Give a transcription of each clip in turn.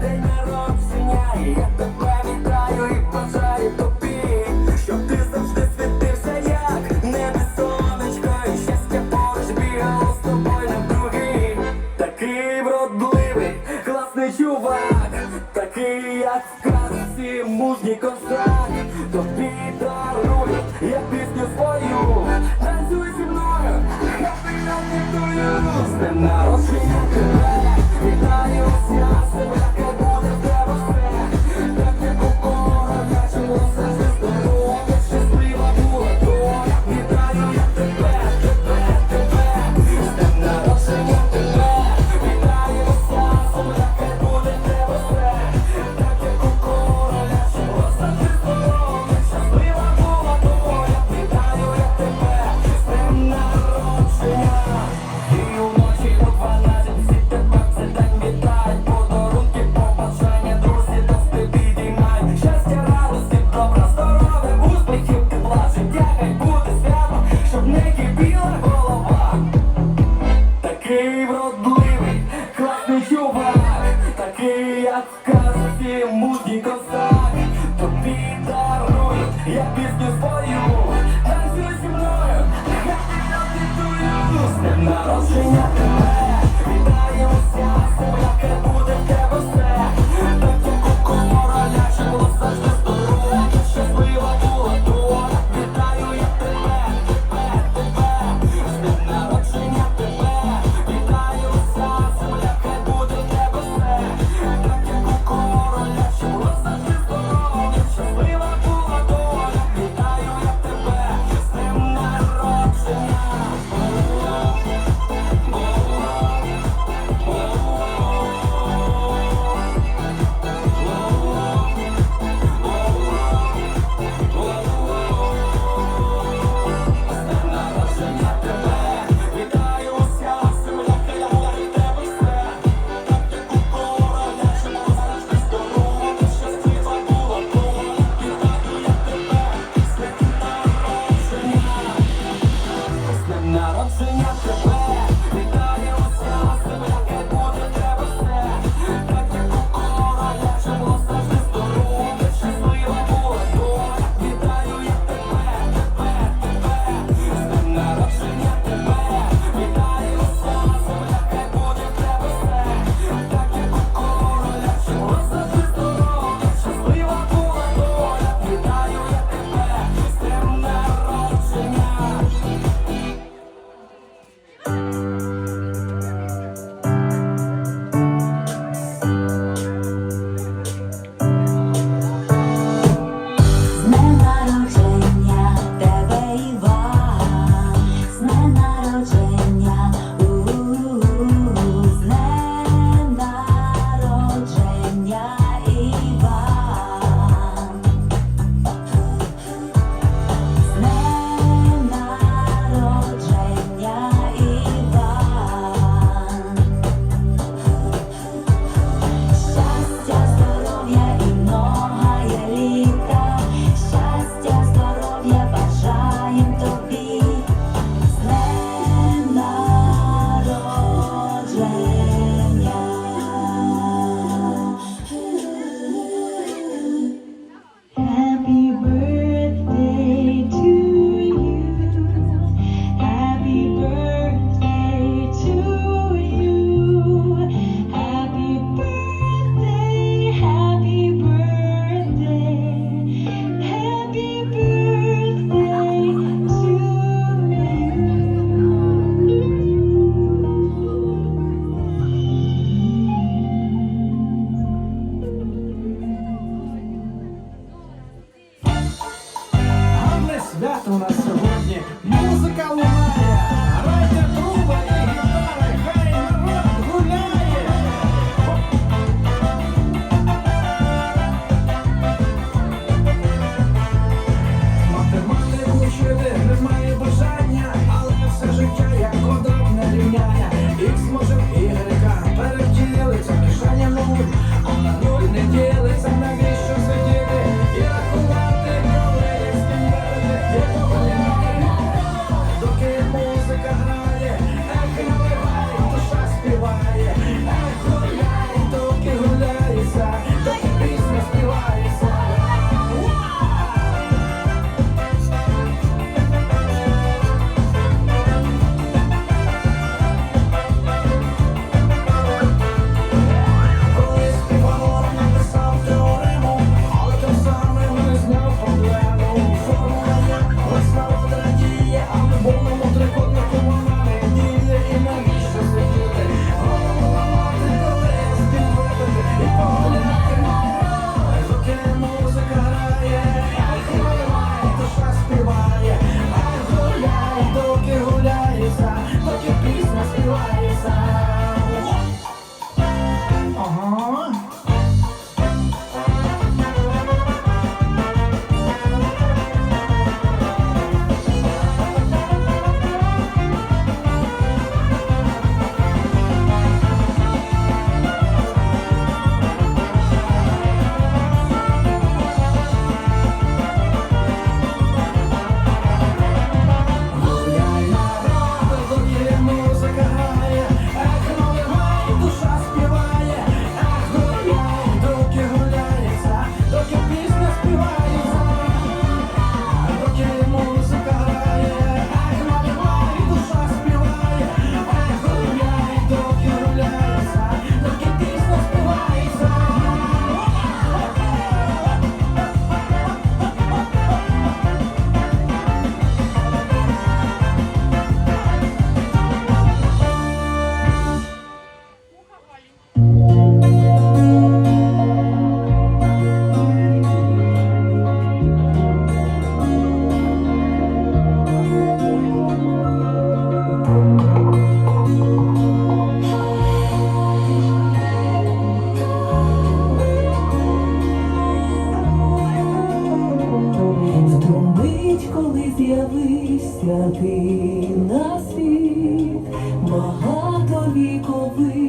день народження, і я тебе і бажаю тобі, щоб ти завжди світився, як небі сонечко, і щастя поруч бігало з тобою на. Такий вродливий, класний чувак, такий, як в казці, мужній козак, тобі дарую, я пісню свою, танцюй зі мною, я пиляти твою, з днем народження тебе.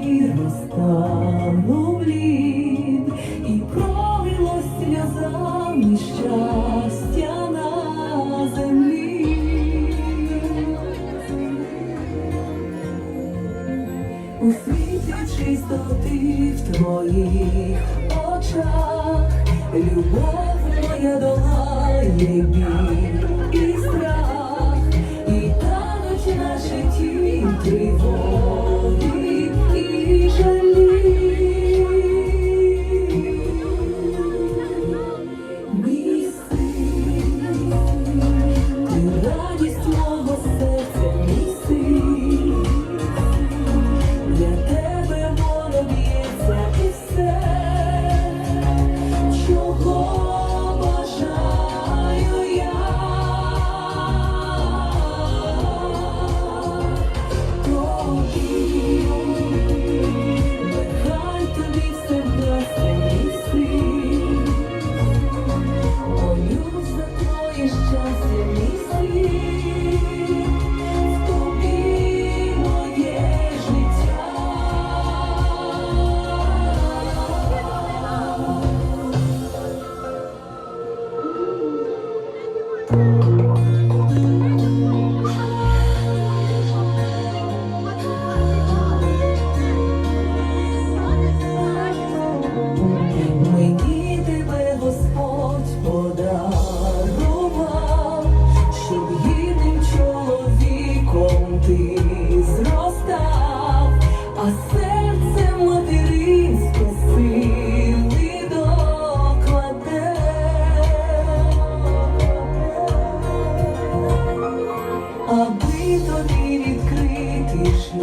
сиро і пролилось сльозами щастя на землі. У світі чистоти в твоїх очах любов моя долає біль і страх, і тануть наше тінь тривог. faith.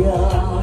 要